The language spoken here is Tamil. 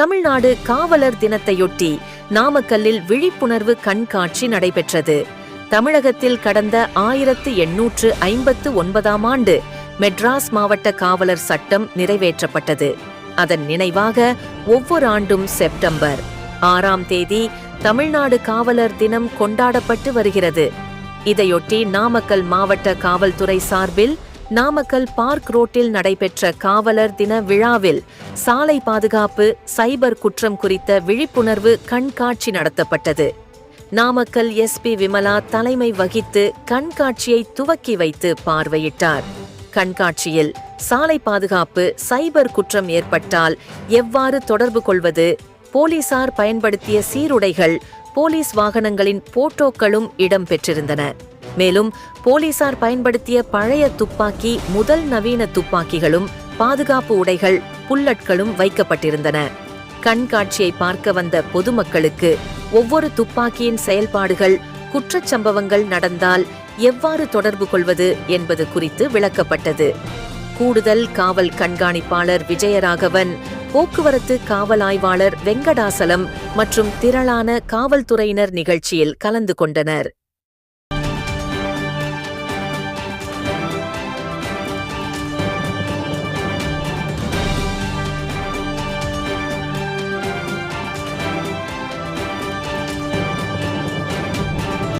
தமிழ்நாடு காவலர் தினத்தையொட்டி நாமக்கல்லில் விழிப்புணர்வு கண்காட்சி நடைபெற்றது. தமிழகத்தில் கடந்த ஆயிரத்து எண்ணூற்று ஐம்பத்து ஒன்பதாம் ஆண்டு மெட்ராஸ் மாவட்ட காவலர் சட்டம் நிறைவேற்றப்பட்டது. அதன் நினைவாக ஒவ்வொரு ஆண்டும் செப்டம்பர் ஆறாம் தேதி தமிழ்நாடு காவலர் தினம் கொண்டாடப்பட்டு வருகிறது. இதையொட்டி நாமக்கல் மாவட்ட காவல்துறை சார்பில் நாமக்கல் பார்க் ரோட்டில் நடைபெற்ற காவலர் தின விழாவில் சாலை பாதுகாப்பு சைபர் குற்றம் குறித்த விழிப்புணர்வு கண்காட்சி நடத்தப்பட்டது. நாமக்கல் எஸ்பி விமலா தலைமை வகித்து கண்காட்சியை துவக்கி வைத்து பார்வையிட்டார். கண்காட்சியில் சாலை பாதுகாப்பு சைபர் குற்றம் ஏற்பட்டால் எவ்வாறு தொடர்பு கொள்வது? போலீசார் பயன்படுத்திய சீருடைகள் போலீஸ் வாகனங்களின் போட்டோக்களும் இடம்பெற்றிருந்தன. மேலும் போலீசார் பயன்படுத்திய பழைய துப்பாக்கி முதல் நவீன துப்பாக்கிகளும் பாதுகாப்பு உடைகள் புல்லட்களும் வைக்கப்பட்டிருந்தன. கண்காட்சியை பார்க்க வந்த பொதுமக்களுக்கு ஒவ்வொரு துப்பாக்கியின் செயல்பாடுகள் குற்றச்சம்பவங்கள் நடந்தால் எவ்வாறு தொடர்பு கொள்வது என்பது குறித்து விளக்கப்பட்டது. கூடுதல் காவல் கண்காணிப்பாளர் விஜயராகவன் போக்குவரத்து காவல் ஆய்வாளர் வெங்கடாசலம் மற்றும் திரளான காவல்துறையினர் நிகழ்ச்சியில் கலந்து கொண்டனர்.